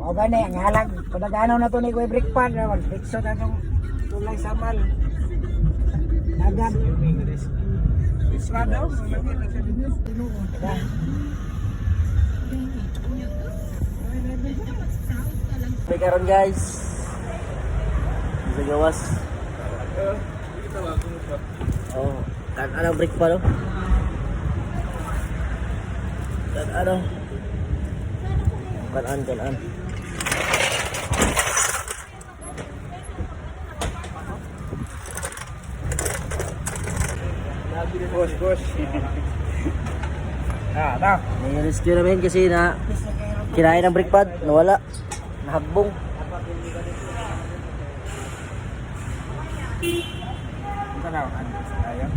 O gani, ang halag, padaganaw na to ni Kuya Brick Pad, mag fixo na itong tulay sa mal. Agad. Isra daw. Lagi na siya. Diba? Okay karon guys. Sa gawas. Kung ito. Oh, kan ano break pa no? Kan ano? Kan an kan an. Boss, boss. Ah, na. May rescue namin kasi na kinain ng brake pad, nawala. Nahagbong. Ito na. Ayan.